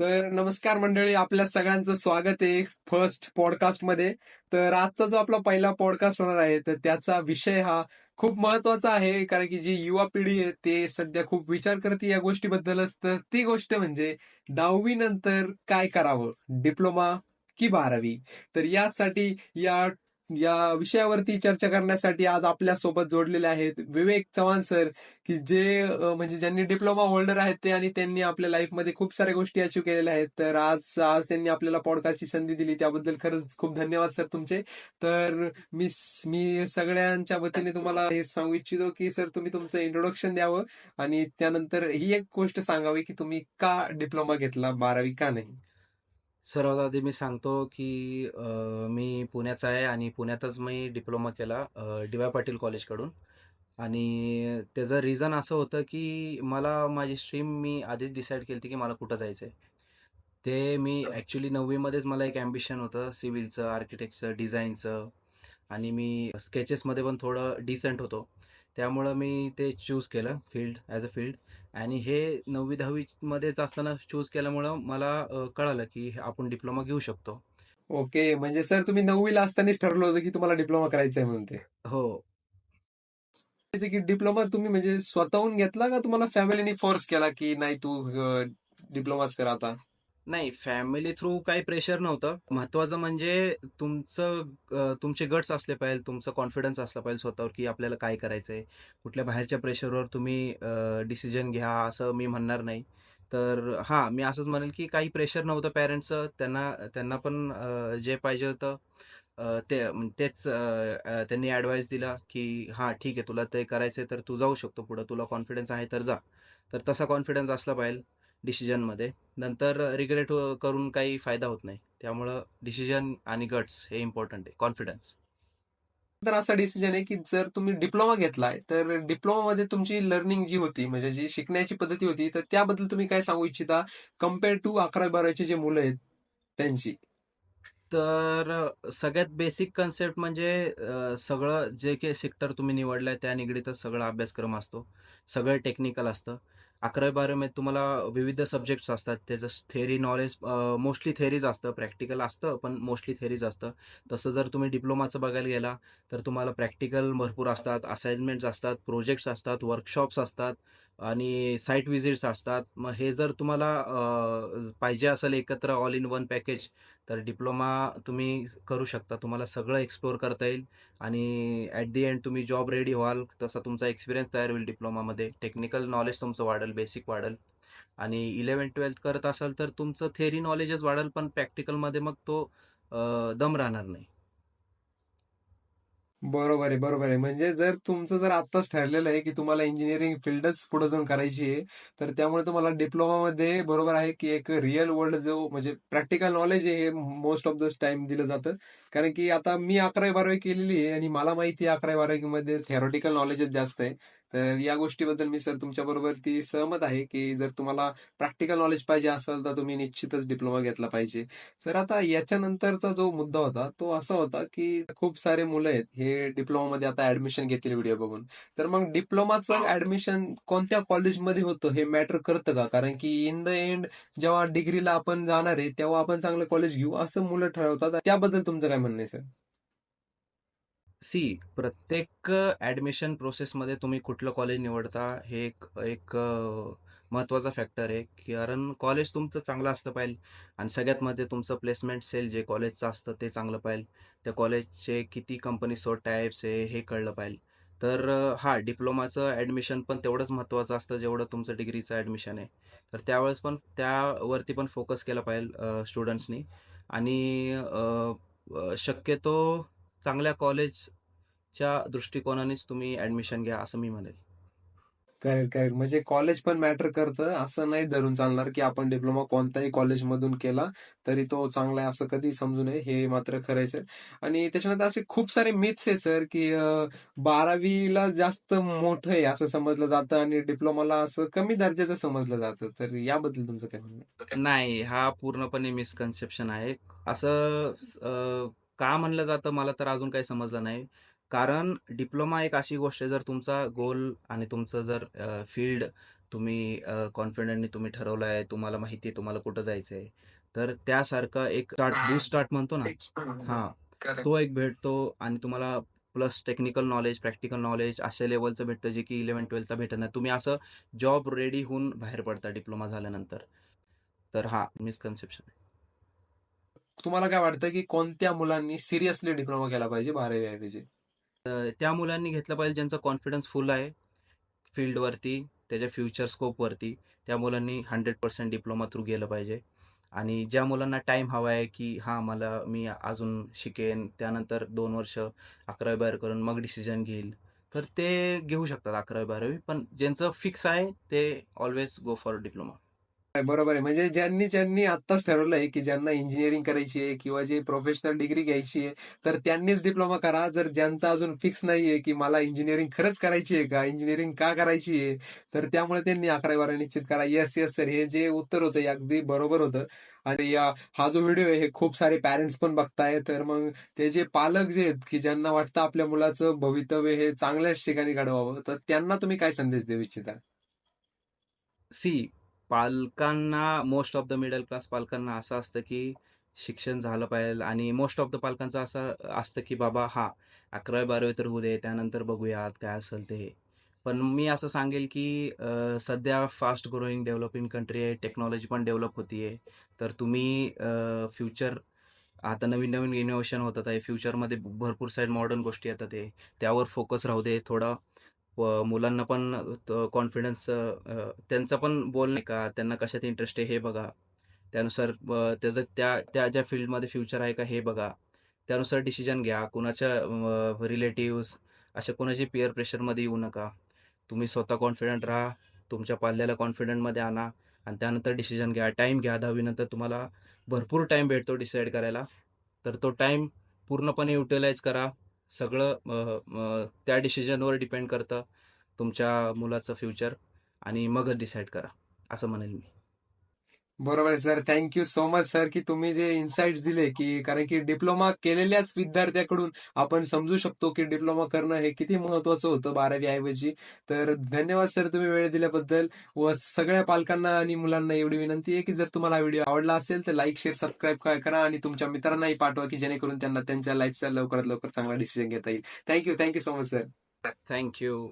तर नमस्कार मंडळी आपल्या सगळ्यांचं स्वागत आहे फर्स्ट पॉडकास्टमध्ये. तर आजचा जो आपला पहिला पॉडकास्ट होणार आहे तर त्याचा विषय हा खूप महत्त्वाचा आहे कारण की जी युवा पिढी आहे ते सध्या खूप विचार करते या गोष्टीबद्दलच. तर ती गोष्ट म्हणजे दहावी नंतर काय करावं? डिप्लोमा की बारावी? तर यासाठी या या विषयावरती चर्चा करण्यासाठी आज आपल्यासोबत जोडलेले आहेत विवेक चव्हाण सर की जे म्हणजे ज्यांनी डिप्लोमा होल्डर आहेत ते आणि त्यांनी आपल्या लाईफमध्ये खूप साऱ्या गोष्टी अचीव केलेल्या आहेत. तर आज आज त्यांनी आपल्याला पॉडकास्टची संधी दिली. त्याबद्दल खरंच खूप धन्यवाद सर तुमचे. तर मी मी सगळ्यांच्या वतीने तुम्हाला हे सांगू इच्छितो की सर तुम्ही तुमचं इंट्रोडक्शन द्यावं आणि त्यानंतर ही एक गोष्ट सांगावी की तुम्ही का डिप्लोमा घेतला बारावी का नाही? सर्वात आधी मी सांगतो की अ, मी पुण्याचा आहे आणि पुण्यातच मी डिप्लोमा केला डी वाय पाटील कॉलेजकडून. आणि त्याचं रिझन असं होतं की मला माझी स्ट्रीम मी आधीच डिसाईड केली होती की मला कुठं जायचं आहे ते मी ॲक्च्युली नववीमध्येच मला एक ॲम्बिशन होतं सिव्हिलचं आर्किटेक्टचं डिझाईनचं आणि मी स्केचेसमध्ये पण थोडं डिसेंट होतो. त्यामुळं मी ते चूज केलं फील्ड ॲज अ फील्ड आणि हे नववी दहावीमध्येच असताना चूज केल्यामुळं मला कळालं की आपण डिप्लोमा घेऊ शकतो. ओके म्हणजे सर तुम्ही नववीला असतानाच ठरलं होतं की तुम्हाला डिप्लोमा करायचा आहे म्हणून ते. हो. त्याचे की डिप्लोमा तुम्ही म्हणजे स्वतःहून घेतला का तुम्हाला फॅमिलीने फोर्स केला की नाही तू डिप्लोमाच कर आता? नाही फॅमिली थ्रू काही प्रेशर नव्हतं. महत्वाचं म्हणजे तुमचं तुमचे गट्स असले पाहिजे तुमचं कॉन्फिडन्स असला पाहिजे स्वतःवर की आपल्याला काय करायचंय. कुठल्या बाहेरच्या प्रेशरवर तुम्ही डिसिजन घ्या असं मी म्हणणार नाही. तर हां मी असंच म्हणेल की काही प्रेशर नव्हतं पॅरेंट्सचं त्यांना त्यांना पण जे पाहिजे होतं ते तेच त्यांनी ॲडवाईस दिला की हां ठीक आहे तुला ते करायचंय तर तू जाऊ शकतो पुढं. तुला कॉन्फिडन्स आहे तर जा. तर तसा कॉन्फिडन्स असला पाहिजे. डिसिजनमध्ये नंतर रिग्रेट करून काही फायदा होत नाही. त्यामुळं डिसिजन आणि गट्स हे इम्पॉर्टंट आहे. कॉन्फिडन्स तर असा डिसिजन आहे की जर तुम्ही डिप्लोमा घेतलाय तर डिप्लोमा मध्ये तुमची लर्निंग जी होती म्हणजे जी शिकण्याची पद्धती होती तर त्याबद्दल तुम्ही काय सांगू इच्छिता कंपेअर टू अकरावी बारावीचे जे मुलं आहेत त्यांची? तर सगळ्यात बेसिक कन्सेप्ट म्हणजे सगळं जे काही सेक्टर तुम्ही निवडलंय त्या निगडीतच सगळा अभ्यासक्रम असतो. सगळं टेक्निकल असतं. अकरावी बारावीमध्ये तुम्हाला विविध सब्जेक्ट्स असतात. त्याचं थेअरी नॉलेज मोस्टली थेअरीज असतं. प्रॅक्टिकल असतं पण मोस्टली थेअरीज असतं. तसं जर तुम्ही डिप्लोमाचं बघायला गेला तर तुम्हाला प्रॅक्टिकल भरपूर असतात. असाइनमेंट्स असतात प्रोजेक्ट्स असतात वर्कशॉप्स असतात. आणि साईट विजिट्स असतात. मग हे जर तुम्हाला पाहिजे असेल एकत्र ऑल इन वन पॅकेज तर डिप्लोमा तुम्ही करू शकता. तुम्हाला सगळं एक्सप्लोअर करता येईल. आणि ॲट दी एंड तुम्ही जॉब रेडी व्हाल तसा तुमचा एक्सपिरियन्स तयार होईल डिप्लोमामध्ये टेक्निकल नॉलेज तुमचं वाढेल बेसिक वाढेल. आणि इलेवन ट्वेल्थ करत असाल तर तुमचं थेअरी नॉलेजच वाढेल पण प्रॅक्टिकलमध्ये मग तो दम राहणार नाही. बरोबर आहे बरोबर आहे. म्हणजे जर तुमचं जर आत्ताच ठरलेलं आहे की तुम्हाला इंजिनिअरिंग फील्डच पुढे जाऊन करायची आहे तर त्यामुळे तुम्हाला डिप्लोमामध्ये बरोबर आहे की एक रिअल वर्ल्ड जो म्हणजे प्रॅक्टिकल नॉलेज आहे हे मोस्ट ऑफ द टाइम दिलं जातं. कारण की आता मी अकरावी बारावी केलेली आहे आणि मला माहिती आहे अकरावी बारावीमध्ये थेरॉटिकल नॉलेजच जास्त आहे. तर या गोष्टीबद्दल मी सर तुमच्या बरोबर ती सहमत आहे की जर तुम्हाला प्रॅक्टिकल नॉलेज पाहिजे असेल तर तुम्ही निश्चितच डिप्लोमा घेतला पाहिजे. तर आता याच्यानंतरचा जो मुद्दा होता तो असा होता की खूप सारे मुलं आहेत हे डिप्लोमामध्ये आता ऍडमिशन घेतील व्हिडिओ बघून. तर मग डिप्लोमाचं ऍडमिशन कोणत्या कॉलेजमध्ये होतं हे मॅटर करतं का? कारण की इन द एंड जेव्हा डिग्रीला आपण जाणार आहे तेव्हा आपण चांगलं कॉलेज घेऊ असं मुलं ठरवतात. त्याबद्दल तुमचं काय म्हणणं आहे सर? सी प्रत्येक ॲडमिशन प्रोसेसमध्ये तुम्ही कुठलं कॉलेज निवडता हे एक एक महत्त्वाचा फॅक्टर आहे. कारण कॉलेज तुमचं चांगलं असलं पाहिजे आणि सगळ्यात मध्ये तुमचं प्लेसमेंट सेल जे कॉलेजचं असतं ते चांगलं पाहिजे. त्या कॉलेजचे किती कंपनी सो टाईप्स आहे हे कळलं पाहिजे. तर हा डिप्लोमाचं ॲडमिशन पण तेवढंच महत्त्वाचं असतं जेवढं तुमचं डिग्रीचं ॲडमिशन आहे. तर त्यावेळेस पण त्यावरती पण फोकस केला पाहिजे स्टुडंट्सनी. आणि शक्यतो चांगल्या कॉलेजच्या दृष्टिकोनानेच तुम्ही ऍडमिशन घ्या असं मी म्हणेल. करेक्ट करेक्ट म्हणजे कॉलेज पण मॅटर करतं असं नाही धरून चालणार की आपण डिप्लोमा कोणत्याही कॉलेजमधून केला तरी तो चांगला आहे असं कधी समजू नये हे मात्र खरं आहे सर आणि त्याच्यानंतर असे खूप सारे मिथ्स आहे सर की बारावीला जास्त मोठं आहे असं समजलं जातं आणि डिप्लोमाला असं कमी दर्जाचं समजलं जातं. तर याबद्दल तुमचं काय म्हणणं? नाही हा पूर्णपणे मिसकन्सेप्शन आहे. असं का म्हणलं जातं मला तर अजून काही समजलं नाही. कारण डिप्लोमा एक अशी गोष्ट आहे जर तुमचा गोल आणि तुमचं जर फील्ड तुम्ही कॉन्फिडंटली तुम्ही ठरवलं आहे तुम्हाला माहिती आहे तुम्हाला कुठं जायचं आहे तर त्यासारखा एक स्टार्ट बूस्ट स्टार्ट म्हणतो ना. हा. तो एक भेटतो आणि तुम्हाला plus technical knowledge practical knowledge अशा लेवलचं भेटतं जे की इलेव्हन ट्वेल्थचा भेटत नाही. तुम्ही असं जॉब रेडी होऊन बाहेर पडता डिप्लोमा झाल्यानंतर. तर हा मिसकन्सेप्शन. तुम्हाला काय वाटतं की कोणत्या मुलांनी सिरियसली डिप्लोमा केला पाहिजे बारावी ऐवजी त्या मुलांनी घेतलं पाहिजे ज्यांचा कॉन्फिडन्स फुल आहे फील्डवरती त्याच्या फ्युचर स्कोपवरती त्या मुलांनी हंड्रेड पर्सेंट डिप्लोमा थ्रू गेलं पाहिजे. आणि ज्या मुलांना टाईम हवा आहे की हां मला मी अजून शिकेन त्यानंतर दोन वर्ष अकरावी बाहेर करून मग डिसिजन घेईल. तर ते घेऊ शकतात अकरावी बारावी पण ज्यांचं फिक्स आहे ते ऑलवेज गो फॉर डिप्लोमा बरोबर आहे. म्हणजे ज्यांनी ज्यांनी आत्ताच ठरवलंय की ज्यांना इंजिनिअरिंग करायची आहे किंवा जे प्रोफेशनल डिग्री घ्यायची आहे तर त्यांनीच डिप्लोमा करा. जर ज्यांचा अजून फिक्स नाहीये की मला इंजिनिअरिंग खरंच करायची आहे का? इंजिनिअरिंग का करायची आहे? तर त्यामुळे त्यांनी अकरा बारा निश्चित करा. येस येस सर हे जे उत्तर होतं हे अगदी बरोबर होतं. आणि या हा जो व्हिडिओ आहे हे खूप सारे पॅरेंट्स पण बघताय तर मग ते जे पालक जे आहेत की ज्यांना वाटतं आपल्या मुलाचं भवितव्य हे चांगल्याच ठिकाणी घडवावं तर त्यांना तुम्ही काय संदेश देऊ इच्छिता? सी पालकांना most of the middle class पालकांना असं असतं की शिक्षण झालं पाहिजे आणि मोस्ट ऑफ द पालकांचं असं असतं की बाबा हा अकरावी बारावी तर होऊ दे त्यानंतर बघूयात काय असेल ते. पण मी असं सांगेल की सध्या फास्ट ग्रोईंग डेव्हलपिंग कंट्री आहे टेक्नॉलॉजी पण डेव्हलप होतीये. तर तुम्ही फ्युचर आता नवीन नवीन इनोव्हेशन होतात आहे फ्युचरमध्ये भरपूर साईड मॉडर्न गोष्टी येतात आहे. त्यावर फोकस राहू दे थोडं व मुलांना पण कॉन्फिडन्स त्यांचं पण बोलणे का त्यांना कशात इंटरेस्ट आहे हे बघा. त्यानुसार त्याचं त्या त्या ज्या फील्डमध्ये फ्युचर आहे का हे बघा. त्यानुसार डिसिजन घ्या. कुणाच्या रिलेटिव्स अशा कोणाची पिअर प्रेशरमध्ये येऊ नका. तुम्ही स्वतः कॉन्फिडंट राहा. तुमच्या पाल्याला कॉन्फिडंटमध्ये आणा. आणि त्यानंतर डिसिजन घ्या. टाईम घ्या. दहावीनंतर तुम्हाला भरपूर टाईम भेटतो डिसाईड करायला. तर तो टाईम पूर्णपणे युटिलाइज करा. सगळं त्या डिसिजनवर डिपेंड करतं तुमच्या मुलाचं फ्युचर आणि मगच डिसाईड करा असं म्हणेल मी. बरोबर आहे sir thank you so much sir की तुम्ही जे इन्साइट्स दिले की कारण की डिप्लोमा केलेल्याच विद्यार्थ्याकडून आपण समजू शकतो की डिप्लोमा करणं हे किती महत्वाचं होतं बारावी ऐवजी. तर धन्यवाद सर तुम्ही वेळ दिल्याबद्दल व सगळ्या पालकांना आणि मुलांना एवढी विनंती आहे की जर तुम्हाला हा व्हिडिओ आवडला असेल तर लाईक शेअर सबस्क्राईब करा आणि तुमच्या मित्रांनाही पाठवा की जेणेकरून त्यांना त्यांच्या लाईफचा लवकरात लवकर चांगला डिसिजन घेता येईल. Thank you thank you so much sir thank you